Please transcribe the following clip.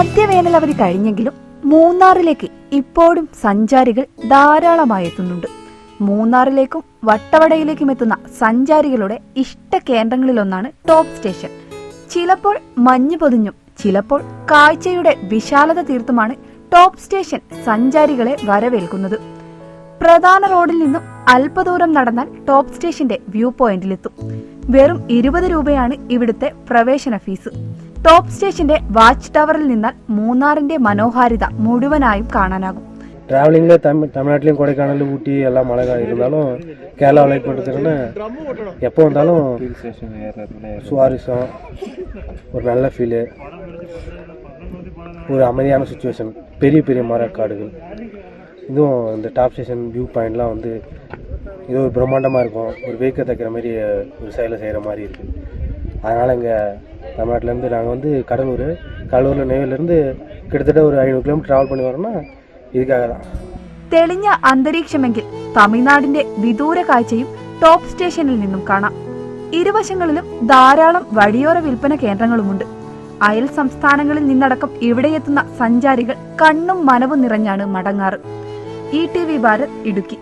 വേനലവധി കഴിഞ്ഞെങ്കിലും മൂന്നാറിലേക്ക് ഇപ്പോഴും സഞ്ചാരികൾ ധാരാളമായി എത്തുന്നുണ്ട് മൂന്നാറിലേക്കും വട്ടവടയിലേക്കും എത്തുന്ന സഞ്ചാരികളുടെ ഇഷ്ട കേന്ദ്രങ്ങളിലൊന്നാണ് ടോപ്പ് സ്റ്റേഷൻ. ചിലപ്പോൾ മഞ്ഞ് പൊതിഞ്ഞും ചിലപ്പോൾ കാഴ്ചയുടെ വിശാലത തീർത്തുമാണ് ടോപ്പ് സ്റ്റേഷൻ സഞ്ചാരികളെ വരവേൽക്കുന്നത്. പ്രധാന റോഡിൽ നിന്നും അല്പദൂരം നടന്നാൽ ടോപ്പ് സ്റ്റേഷന്റെ വ്യൂ പോയിന്റിലെത്തും. വെറും ഇരുപത് രൂപയാണ് ഇവിടുത്തെ പ്രവേശന ഫീസ്. ടോപ്പ് സ്റ്റേഷന്റെ വാച്ച് ടവറിൽ നിന്നാൽ മൂന്നാറിന്റെ മനോഹാരിത മുഴുവനായും കാണാനാകും ட்ராவலிங்கில் தமிழ் தமிழ்நாட்டிலையும் கொடைக்கானல் ஊட்டி எல்லாம் மழை காலம் இருந்தாலும் கேரளா லைக் பண்ணுறதுக்குன்னு எப்போ வந்தாலும் சுவாரஸ்யம் ஒரு நல்ல ஃபீலு ஒரு அமைதியான சுச்சுவேஷன் பெரிய பெரிய மரக்காடுகள் இதுவும் இந்த டாப் ஸ்டேஷன் வியூ பாயிண்ட்லாம் வந்து இது ஒரு பிரம்மாண்டமாக இருக்கும் ஒரு வேக்க தைக்கிற மாதிரி ஒரு செயலை செய்கிற மாதிரி இருக்குது அதனால் இங்கே தமிழ்நாட்டிலேருந்து நாங்கள் வந்து கடலூர் கடலூரில் நெய்வேலிருந்து கிட்டத்தட்ட ஒரு ஐநூறு கிலோமீட்டர் ட்ராவல் பண்ணி வரோம்னா இதுக்காக தான் തെളിഞ്ഞ അന്തരീക്ഷമെങ്കിൽ തമിഴ്നാടിന്റെ വിദൂര കാഴ്ചയും ടോപ്പ് സ്റ്റേഷനിൽ നിന്നും കാണാം ഇരുവശങ്ങളിലും ധാരാളം വഴിയോര വിൽപ്പന കേന്ദ്രങ്ങളുമുണ്ട് അയൽ സംസ്ഥാനങ്ങളിൽ നിന്നടക്കം ഇവിടെയെത്തുന്ന സഞ്ചാരികൾ കണ്ണും മനവും നിറഞ്ഞാണ് മടങ്ങാറ് E T V Bharat Idukki